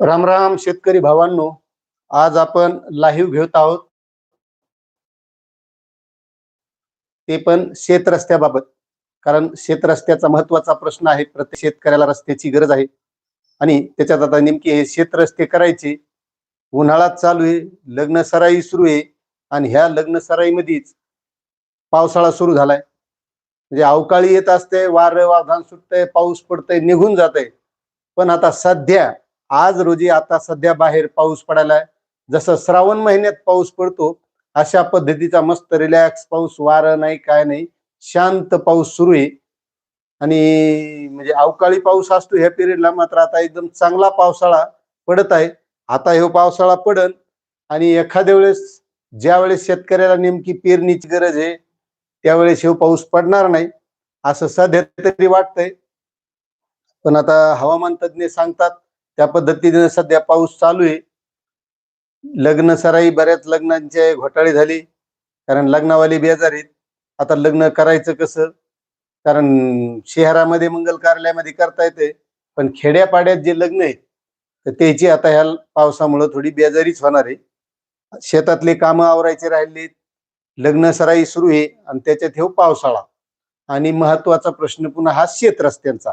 राम राम शेतकरी भावांनो आज आपण लाईव्ह घेत आहोत. ते पण शेत रस्त्याबाबत कारण शेत रस्त्याचा महत्त्वाचा प्रश्न आहे प्रत्येक शेतकऱ्याला रस्त्याची गरज आहे. आणि त्याच्यात आता नेमके हे शेत रस्ते करायचे उन्हाळा चालू आहे लग्न सराई सुरू आहे आणि ह्या लग्न सराईमध्येच पावसाळा सुरू झालाय. म्हणजे अवकाळी येत असते वार वावधान सुटतंय पाऊस पडतंय निघून जात आहे पण आता सध्या आज रोजी आता सध्या बाहेर पाऊस पडायला जसं श्रावण महिन्यात पाऊस पडतो अशा पद्धतीचा मस्त रिलॅक्स पाऊस वारं नाही काय नाही. शांत पाऊस सुरू आहे. आणि म्हणजे अवकाळी पाऊस असतो ह्या पिरियडला मात्र आता एकदम चांगला पावसाळा पडत आहे. आता हे पावसाळा पडन आणि एखाद्या वेळेस ज्या वेळेस शेतकऱ्याला नेमकी पेरणीची गरज आहे त्यावेळेस हे पाऊस पडणार नाही असं सध्या तरी वाटतंय. पण आता हवामान तज्ज्ञ सांगतात त्या पद्धतीने सध्या पाऊस चालू आहे. लग्न सराई बऱ्याच लग्नांचे घोटाळे झाले. कारण लग्नावाले बेजार आहेत. आता लग्न करायचं कसं? कारण शहरामध्ये मंगल कार्यालयामध्ये करता येते पण खेड्यापाड्यात जे लग्न आहे तर त्याची आता ह्या पावसामुळं थोडी बेजारीच होणार आहे. शेतातले कामं आवरायचे राहिले लग्न सराई सुरू आहे आणि त्याच्यात हे पावसाळा. आणि महत्त्वाचा प्रश्न पुन्हा हा शेत रस्त्यांचा.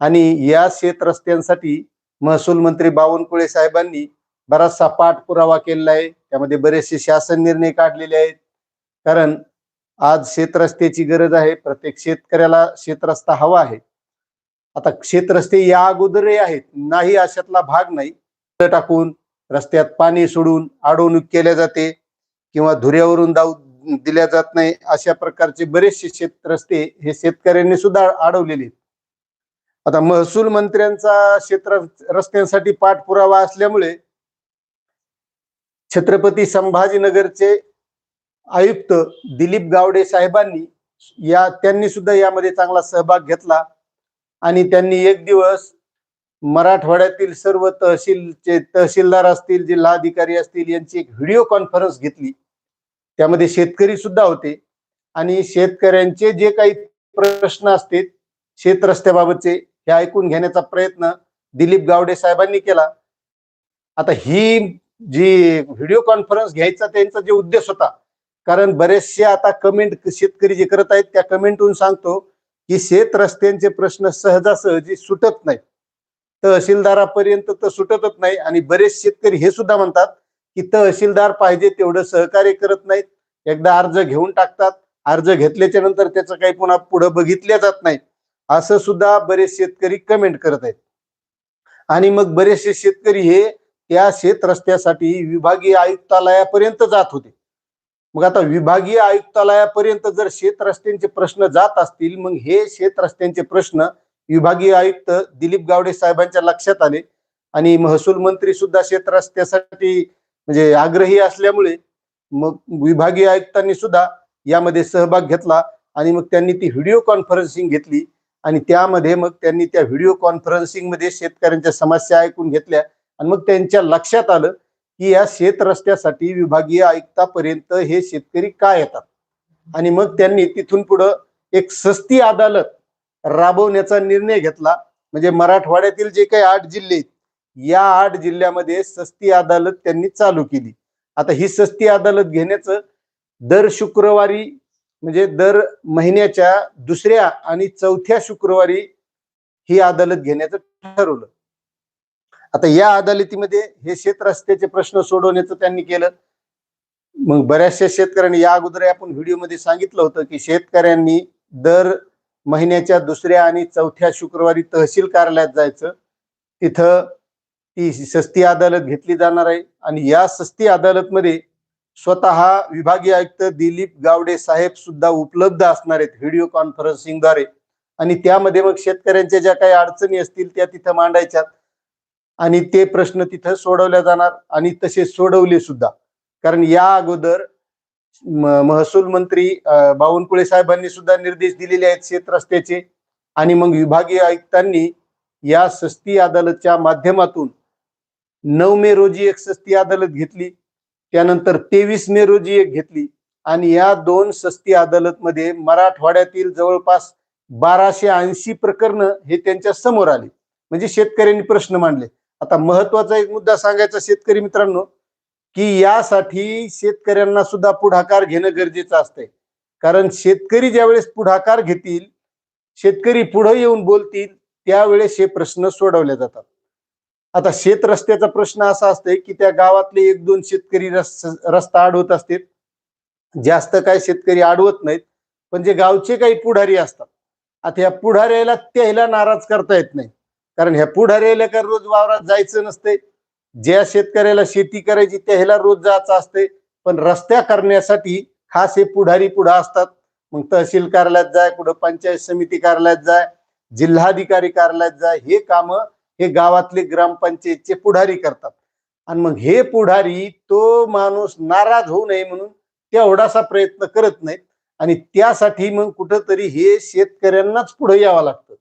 आणि या शेत रस्त्यांसाठी महसूल मंत्री बावनकुळे साहेबांनी बराचसा पाठपुरावा केलेला आहे. त्यामध्ये बरेचसे शासन निर्णय काढलेले आहेत. कारण आज शेतरस्त्याची गरज आहे. प्रत्येक शेतकऱ्याला शेतरस्ता हवा आहे. आता शेतरस्ते या अगोदरही आहेत. नाही अशातला भाग नाही. टाकून रस्त्यात पाणी सोडून अडवणूक केल्या जाते किंवा धुऱ्यावरून जाऊ दिल्या जात नाही. अशा प्रकारचे बरेचसे शेतरस्ते हे शेतकऱ्यांनी सुद्धा अडवलेले आहेत. आता महसूल मंत्र्यांचा क्षेत्र रस्त्यांसाठी पाठपुरावा असल्यामुळे छत्रपती संभाजीनगरचे आयुक्त दिलीप गावडे साहेबांनी या त्यांनी सुद्धा यामध्ये चांगला सहभाग घेतला आणि त्यांनी एक दिवस मराठवाड्यातील सर्व तहसीलचे तहसीलदार असतील जिल्हाधिकारी असतील यांची एक व्हिडिओ कॉन्फरन्स घेतली. त्यामध्ये शेतकरी सुद्धा होते आणि शेतकऱ्यांचे जे काही प्रश्न असतील शेत रस्त्याबाबतचे हे ऐकून घेण्याचा प्रयत्न दिलीप गावडे साहेबांनी केला. आता ही जी व्हिडिओ कॉन्फरन्स घ्यायचा त्यांचा जे उद्देश होता कारण बरेचसे आता कमेंट शेतकरी जे करत आहेत त्या कमेंटहून सांगतो की शेत रस्त्यांचे प्रश्न सहजासहजी सुटत नाही तहसीलदारापर्यंत तर सुटतच नाही आणि बरेच शेतकरी हे सुद्धा म्हणतात की तहसीलदार पाहिजे तेवढं सहकार्य करत नाहीत. एकदा अर्ज घेऊन टाकतात. अर्ज घेतल्याच्या नंतर त्याचं काही पुन्हा पुढे बघितल्या जात नाही असं सुद्धा बरेच शेतकरी कमेंट करत आहेत. आणि मग बरेचसे शेतकरी हे त्या शेत रस्त्यासाठी विभागीय आयुक्तालयापर्यंत जात होते. मग आता विभागीय आयुक्तालयापर्यंत जर शेत रस्त्यांचे प्रश्न जात असतील मग हे शेत रस्त्यांचे प्रश्न विभागीय आयुक्त दिलीप गावडे साहेबांच्या लक्षात आले. आणि महसूल मंत्री सुद्धा शेत रस्त्यासाठी म्हणजे आग्रही असल्यामुळे मग विभागीय आयुक्तांनी सुद्धा यामध्ये सहभाग घेतला. आणि मग त्यांनी ती व्हिडिओ कॉन्फरन्सिंग घेतली. आणि त्यामध्ये मग त्यांनी त्या व्हिडिओ कॉन्फरन्सिंगमध्ये शेतकऱ्यांच्या समस्या ऐकून घेतल्या. आणि मग त्यांच्या लक्षात आलं की या शेत रस्त्यासाठी विभागीय आयुक्तापर्यंत हे शेतकरी का येतात? आणि मग त्यांनी तिथून पुढं एक सस्ती अदालत राबवण्याचा निर्णय घेतला. म्हणजे मराठवाड्यातील जे काही आठ जिल्हे आहेत या आठ जिल्ह्यामध्ये सस्ती अदालत त्यांनी चालू केली. आता ही सस्ती अदालत घेण्याचं दर शुक्रवारी म्हणजे दर महिन्याच्या दुसऱ्या आणि चौथ्या शुक्रवारी ही अदालत घेण्याचं ठरवलं. आता या अदालतीमध्ये हे शेत रस्त्याचे प्रश्न सोडवण्याचं त्यांनी केलं. मग बऱ्याचशा शेतकऱ्यांनी या अगोदर आपण व्हिडिओमध्ये सांगितलं होतं की शेतकऱ्यांनी दर महिन्याच्या दुसऱ्या आणि चौथ्या शुक्रवारी तहसील कार्यालयात जायचं. तिथं ती सस्ती अदालत घेतली जाणार आहे आणि या सस्ती अदालतमध्ये स्वतः विभागीय आयुक्त दिलीप गावडे साहेब सुद्धा उपलब्ध असणार आहेत व्हिडिओ कॉन्फरन्सिंगद्वारे आणि त्यामध्ये मग शेतकऱ्यांच्या ज्या काही अडचणी असतील त्या तिथं मांडायच्यात. आणि ते प्रश्न तिथं सोडवल्या जाणार आणि तसे सोडवले सुद्धा. कारण या अगोदर महसूल मंत्री बावनकुळे साहेबांनी सुद्धा निर्देश दिलेले आहेत शेत रस्त्याचे. आणि मग विभागीय आयुक्तांनी या सस्ती अदालतच्या माध्यमातून नऊ मे रोजी एक सस्ती अदालत घेतली. त्यानंतर तेवीस मे रोजी एक घेतली. आणि या दोन सस्ती अदालतमध्ये मराठवाड्यातील जवळपास बाराशे ऐंशी प्रकरण हे त्यांच्यासमोर आले. म्हणजे शेतकऱ्यांनी प्रश्न मांडले. आता महत्त्वाचा एक मुद्दा सांगायचा शेतकरी मित्रांनो की यासाठी शेतकऱ्यांना सुद्धा पुढाकार घेणं गरजेचं असतंय. कारण शेतकरी ज्यावेळेस पुढाकार घेतील शेतकरी पुढे येऊन बोलतील त्यावेळेस हे प्रश्न सोडवले जातात. आता शेत रस्त्याचा प्रश्न असा असतोय की त्या गावातले एक दोन शेतकरी रस्ता अडवत असते जास्त काय शेतकरी अडवत नाहीत पण जे गावचे काही पुढारी असतात. आता ह्या पुढाऱ्याला त्याला नाराज करता येत नाही. कारण ह्या पुढाऱ्याला काय रोज वावरात जायचं नसते ज्या शेतकऱ्याला शेती करायची त्याला रोज जायचं असते पण रस्त्या करण्यासाठी खास हे पुढारी पुढे असतात. मग तहसील कार्यालयात जाय कुठं पंचायत समिती कार्यालयात जाय जिल्हाधिकारी कार्यालयात जाय हे काम हे गावातले ग्रामपंचायतचे पुढारी करतात. आणि मग हे पुढारी तो माणूस नाराज होऊ नये म्हणून तेवढासा प्रयत्न करत नाहीत. आणि त्यासाठी मग कुठंतरी हे शेतकऱ्यांनाच पुढे यावं लागतं.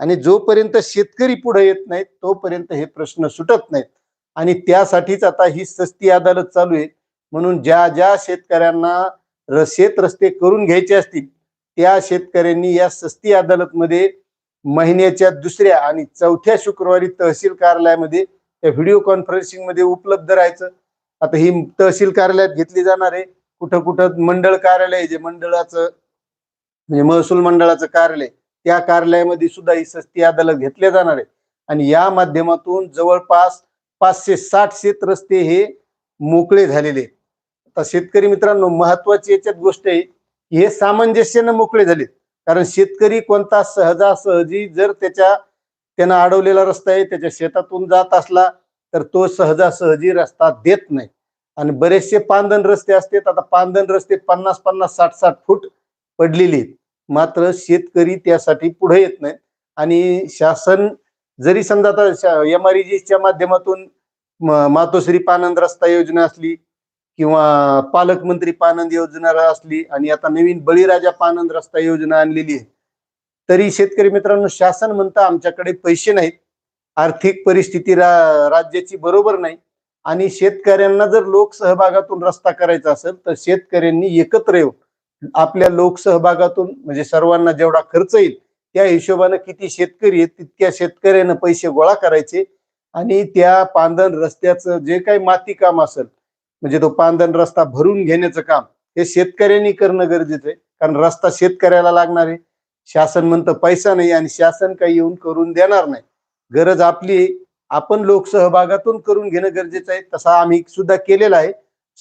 आणि जोपर्यंत शेतकरी पुढे येत नाहीत तोपर्यंत हे प्रश्न सुटत नाहीत. आणि त्यासाठीच आता ही सस्ती अदालत चालू आहे. म्हणून ज्या ज्या शेतकऱ्यांना शेत रस्ते करून घ्यायचे असतील त्या शेतकऱ्यांनी या सस्ती अदालतमध्ये महिन्याच्या दुसऱ्या आणि चौथ्या शुक्रवारी तहसील कार्यालयामध्ये त्या व्हिडिओ कॉन्फरन्सिंगमध्ये उपलब्ध राहायचं. आता ही तहसील कार्यालयात घेतली जाणार आहे. कुठं कुठं मंडळ कार्यालय जे मंडळाचं म्हणजे महसूल मंडळाचं कार्यालय त्या कार्यालयामध्ये सुद्धा ही सस्ती अदालत घेतल्या जाणार आहे. आणि या माध्यमातून जवळपास पाचशे साठ शेत रस्ते हे मोकळे झालेले. आहेत आता शेतकरी मित्रांनो महत्वाची याच्यात गोष्ट आहे हे सामंजस्यानं मोकळे झालेत. कारण शेतकरी कोणता सहजासहजी जर त्याच्या त्यानं अडवलेला रस्ता आहे त्याच्या शेतातून जात असला तर तो सहजासहजी रस्ता देत नाही. आणि बरेचसे पांदन रस्ते असतात आता पांदन रस्ते पन्नास पन्नास साठ साठ फूट पडलेले आहेत. मात्र शेतकरी त्यासाठी पुढे येत नाहीत. आणि शासन जरी समजा आता एम आर माध्यमातून मातोश्री पानंद रस्ता योजना असली किंवा पालकमंत्री पानंद योजना असली आणि आता नवीन बळीराजा पानंद रस्ता योजना आणलेली आहे तरी शेतकरी मित्रांनो शासन म्हणतं आमच्याकडे पैसे नाहीत. आर्थिक परिस्थिती रा- राज्याची बरोबर नाही. आणि शेतकऱ्यांना जर लोकसहभागातून रस्ता करायचा असेल तर शेतकऱ्यांनी एकत्र येऊन आपल्या लोकसहभागातून म्हणजे सर्वांना जेवढा खर्च येईल त्या हिशोबानं किती शेतकरी आहेत तितक्या शेतकऱ्यानं पैसे गोळा करायचे. आणि त्या पांदन रस्त्याचं जे काही माती काम असेल म्हणजे तो पांदन रस्ता भरून घेण्याचं काम हे शेतकऱ्यांनी करणं गरजेचं आहे. कारण रस्ता शेतकऱ्याला लागणार आहे. शासन म्हणतं पैसा नाही आणि शासन काही येऊन करून देणार नाही. गरज आपली आपण लोकसहभागातून करून घेणं गरजेचं आहे. तसा आम्ही सुद्धा केलेला आहे.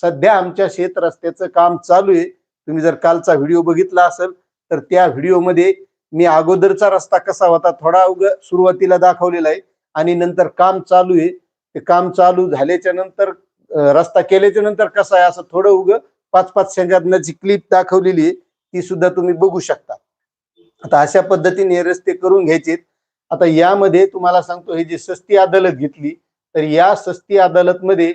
सध्या आमच्या शेत रस्त्याचं काम चालू आहे. तुम्ही जर कालचा व्हिडिओ बघितला असेल तर त्या व्हिडिओमध्ये मी अगोदरचा रस्ता कसा होता थोडा उग सुरुवातीला दाखवलेला आहे. आणि नंतर काम चालू आहे. ते काम चालू झाल्याच्यानंतर रस्ता केल्याच्यानंतर कसं आहे असं थोडं उग पाच पाच सेकंदाची क्लिप दाखवलेली आहे ती सुद्धा तुम्ही बघू शकता. आता अशा पद्धतीने रस्ते करून घ्यायचे आता यामध्ये तुम्हाला सांगतो हे जी सस्ती अदालत घेतली तर या सस्ती अदालत मध्ये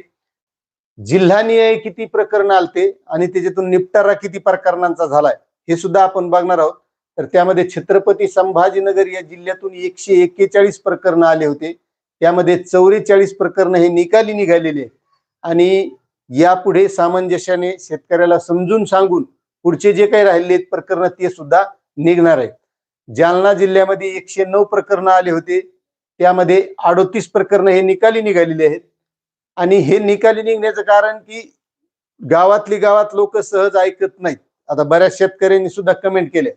जिल्हानिहाय किती प्रकरण आलते आणि त्याच्यातून निपटारा किती प्रकरणांचा झालाय हे सुद्धा आपण बघणार आहोत. तर त्यामध्ये छत्रपती संभाजीनगर या जिल्ह्यातून एकशे एक्केचाळीस प्रकरण आले होते. त्यामध्ये चौवेचाळीस प्रकरण हे निकाली निघालेले आणि यापुढे सामंजस्याने शेतकऱ्याला समजून सांगून पुढचे जे काही राहिलेत प्रकरण ते सुद्धा निघणार आहेत. जालना जिल्ह्यामध्ये एकशे नऊ प्रकरण आले होते. त्यामध्ये अडोतीस प्रकरण हे निकाली निघालेले आहेत. आणि हे निकाली निघण्याचं कारण की गावातली गावात लोक सहज ऐकत नाहीत. आता बऱ्याच शेतकऱ्यांनी सुद्धा कमेंट केले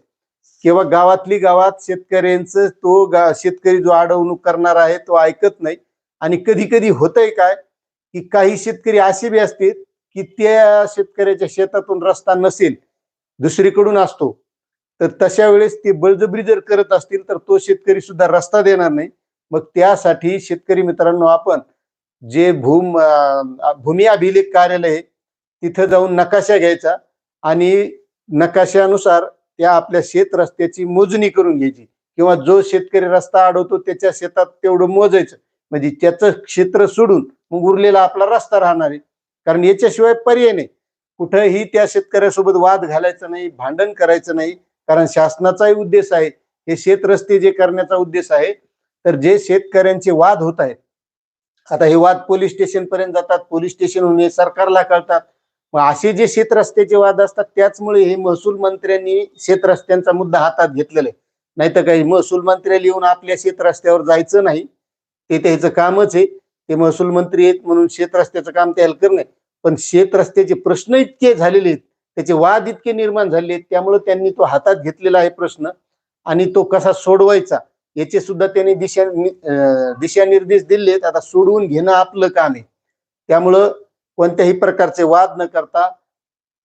किंवा गावातली गावात शेतकऱ्यांचं तो गा शेतकरी जो अडवणूक करणार आहे तो ऐकत नाही. आणि कधी कधी होतंय काय? की काही शेतकरी असे बी असतील की त्या शेतकऱ्याच्या शेतातून रस्ता नसेल दुसरीकडून असतो तर तशा वेळेस ते बळजबरी जर करत असतील तर तो शेतकरी सुद्धा रस्ता देणार नाही. मग त्यासाठी शेतकरी मित्रांनो आपण जे भूम भूमी अभिलेख कार्यालय आहे, तिथं जाऊन नकाशा घ्यायचा आणि नकाशानुसार त्या आपल्या शेत रस्त्याची मोजणी करून घ्यायची. किंवा जो शेतकरी रस्ता अडवतो त्याच्या शेतात तेवढं मोजायचं. म्हणजे त्याचं क्षेत्र सोडून मग उरलेला आपला रस्ता राहणार आहे. कारण याच्याशिवाय पर्याय नाही. कुठंही त्या शेतकऱ्यासोबत वाद घालायचा नाही भांडण करायचं नाही. कारण शासनाचाही उद्देश आहे. हे शेत रस्ते जे करण्याचा उद्देश आहे. तर जे शेतकऱ्यांचे वाद होत आहेत आता हे वाद पोलीस स्टेशन पर्यंत जातात. पोलीस स्टेशनहून हे सरकारला कळतात. मग असे जे शेत रस्त्याचे वाद असतात त्याचमुळे हे महसूल मंत्र्यांनी शेत रस्त्यांचा मुद्दा हातात घेतलेला आहे. नाही तर काही महसूल मंत्र्याला येऊन आपल्या शेत रस्त्यावर जायचं नाही. ते त्याचं कामच आहे. ते महसूल मंत्री आहेत म्हणून शेत रस्त्याचं काम त्याला करणे पण शेत रस्त्याचे प्रश्न इतके झालेले आहेत त्याचे वाद इतके निर्माण झाले आहेत त्यामुळे त्यांनी तो हातात घेतलेला आहे प्रश्न आणि तो कसा सोडवायचा याचे सुद्धा त्यांनी दिशा अं, दिशानिर्देश दिलेत आता सोडवून घेणं आपलं काम आहे. त्यामुळं कोणत्याही प्रकारचे वाद न करता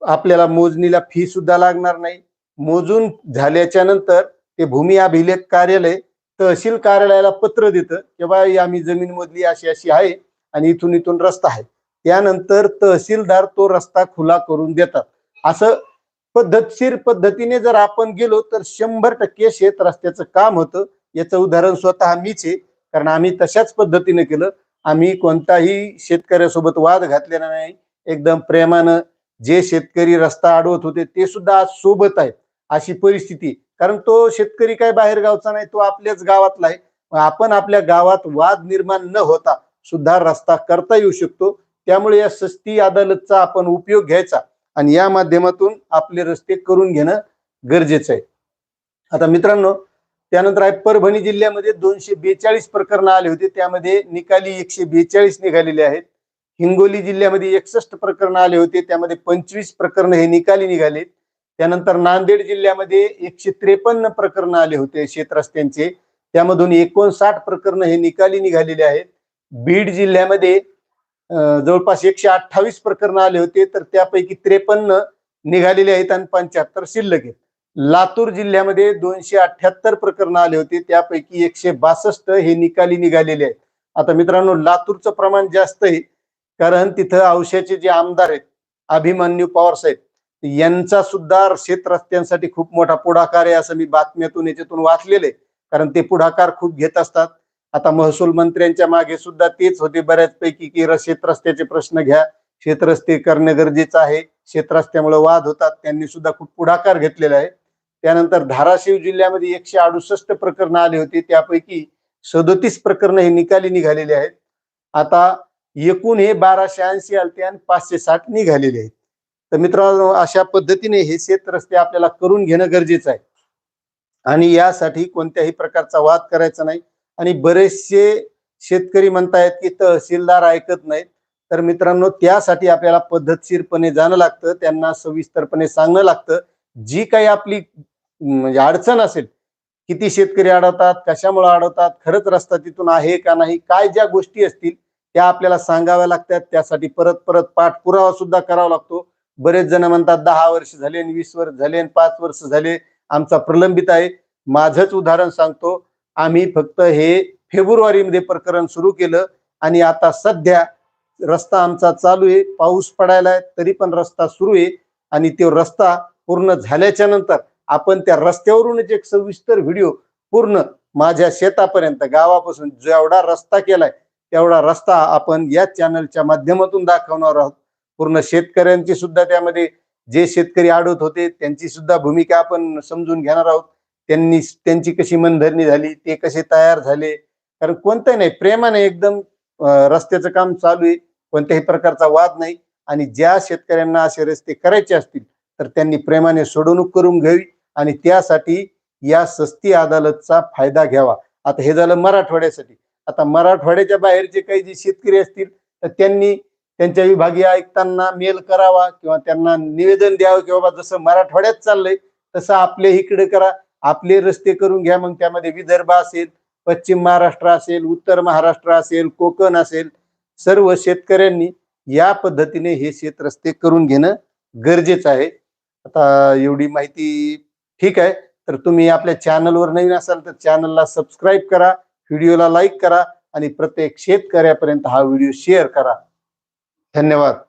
आपल्याला मोजणीला फी सुद्धा लागणार नाही. मोजून झाल्याच्यानंतर ते भूमी अभिलेख कार्यालय तहसील कार्यालयाला पत्र देतं की बा आम्ही जमीन मधली अशी अशी आहे आणि इथून इथून रस्ता आहे. त्यानंतर तहसीलदार तो रस्ता खुला करून देतात. असं पद्धतशीर पद्धतीने जर आपण गेलो तर शंभर टक्के शेत रस्त्याचं काम होतं. याचं उदाहरण स्वतः मीच आहे कारण आम्ही तशाच पद्धतीने केलं. आम्ही कोणताही शेतकऱ्यासोबत वाद घातलेला नाही. एकदम प्रेमानं जे शेतकरी रस्ता अडवत होते ते सुद्धा आज सोबत आहेत. अशी परिस्थिती कारण तो शेतकरी काय बाहेर गावचा नाही तो आपल्याच गावातला आहे. आपण आपल्या गावात वाद निर्माण न होता सुद्धा रस्ता करता येऊ शकतो. त्यामुळे या सस्ती अदालतचा आपण उपयोग घ्यायचा आणि या माध्यमातून आपले रस्ते करून घेणं गरजेचं आहे. आता मित्रांनो त्यानंतर आहे परभणी जिल्ह्यामध्ये दोनशे बेचाळीस प्रकरण आले होते. त्यामध्ये निकाली एकशे बेचाळीस निघालेले आहेत. हिंगोली जिल्ह्यामध्ये एकसष्ट प्रकरण आले होते. त्यामध्ये पंचवीस प्रकरण हे निकाली निघालेत. त्यानंतर नांदेड जिल्ह्यामध्ये एकशे त्रेपन्न प्रकरण आले होते शेतरस्त्यांचे त्यामधून एकोणसाठ प्रकरण हे निकाली निघालेले आहेत. बीड जिल्ह्यामध्ये जवळपास एकशे अठ्ठावीस प्रकरण आले होते तर त्यापैकी त्रेपन्न निघालेले आहेत आणि पंच्याहत्तर शिल्लक आहेत. लातूर जिल्ह्यामध्ये दोनशे अठ्याहत्तर प्रकरण आले होते त्यापैकी एकशे बासष्ट हे निकाली निघालेले आहेत. आता मित्रांनो लातूरचं प्रमाण जास्त आहे कारण तिथं औषधाचे जे आमदार आहेत अभिमन्यू पवार साहेब यांचा सुद्धा शेत रस्त्यांसाठी खूप मोठा पुढाकार आहे असं मी बातम्यातून याच्यातून वाचलेले कारण ते पुढाकार खूप घेत असतात. आता महसूल मंत्र्यांच्या मागे सुद्धा तेच होते बऱ्याचपैकी की शेत रस्त्याचे प्रश्न घ्या. शेतरस्ते करणं गरजेचं आहे. शेतरस्त्यामुळे वाद होतात. त्यांनी सुद्धा खूप पुढाकार घेतलेला आहे. त्यानंतर धाराशिव जिल्ह्यामध्ये एकशे अडुसष्ट प्रकरण आली होती. त्यापैकी सदोतीस प्रकरण हे निकाली निघालेले आहेत. आता एकूण हे बाराशे ऐंशी आलते आणि पाचशे साठ निघालेले आहेत. तर मित्रांनो अशा पद्धतीने हे शेत रस्ते आपल्याला करून घेणं गरजेचं आहे. आणि यासाठी कोणत्याही प्रकारचा वाद करायचा नाही. आणि बरेचसे शेतकरी म्हणतायत की तहसीलदार ऐकत नाहीत. तर मित्रांनो त्यासाठी आपल्याला पद्धतशीरपणे जाणं लागतं. त्यांना सविस्तरपणे सांगणं लागतं. जी काही आपली म्हणजे अडचण असेल किती शेतकरी अडवतात कशामुळे अडवतात खरंच रस्ता तिथून आहे का नाही काय ज्या गोष्टी असतील त्या आपल्याला सांगाव्या लागतात. त्यासाठी परत परत पाठपुरावा सुद्धा करावा लागतो. बरेच जण म्हणतात दहा वर्ष झाले आणि वीस वर्ष झाले आणि पाच वर्ष झाले. आमचा प्रलंबित आहे. माझंच उदाहरण सांगतो. आम्ही फक्त हे फेब्रुवारीमध्ये प्रकरण सुरू केलं आणि आता सध्या रस्ता आमचा चालू आहे. पाऊस पडायला आहे तरी पण रस्ता सुरू आहे आणि तो रस्ता पूर्ण झाल्याच्यानंतर आपण त्या रस्त्यावरूनच एक सविस्तर व्हिडिओ पूर्ण माझ्या शेतापर्यंत गावापासून जेवढा रस्ता केलाय तेवढा रस्ता आपण या चॅनलच्या माध्यमातून दाखवणार आहोत. पूर्ण शेतकऱ्यांची सुद्धा त्यामध्ये जे शेतकरी आढळत होते त्यांची सुद्धा भूमिका आपण समजून घेणार आहोत. त्यांनी त्यांची कशी मनधरणी झाली ते कसे तयार झाले? कारण कोणतंही नाही प्रेमाने एकदम रस्त्याचं काम चालू आहे कोणत्याही प्रकारचा वाद नाही. आणि ज्या शेतकऱ्यांना असे रस्ते करायचे असतील तर त्यांनी प्रेमाने सोडवणूक करून घ्यावी आणि त्यासाठी या सस्ती अदालतचा फायदा घ्यावा. आता हे झालं मराठवाड्यासाठी. आता मराठवाड्याच्या बाहेरचे काही जे शेतकरी असतील तर त्यांनी त्यांच्या विभागीय आयुक्तांना मेल करावा किंवा त्यांना निवेदन द्यावं की बाबा जसं मराठवाड्यात चाललंय तसं आपले इकडे करा. आपले रस्ते करून घ्या मग त्यामध्ये विदर्भ असेल पश्चिम महाराष्ट्र असेल उत्तर महाराष्ट्र असेल कोकण असेल सर्व शेतकऱ्यांनी या पद्धतीने हे शेत रस्ते करून घेणं गरजेचं आहे. आता एवढी माहिती ठीक आहे तर तुम्ही आपल्या चॅनलवर नवीन असाल तर चॅनलला सबस्क्राईब करा व्हिडिओला लाईक करा आणि प्रत्येक शेतकऱ्यापर्यंत हा व्हिडिओ शेअर करा. धन्यवाद.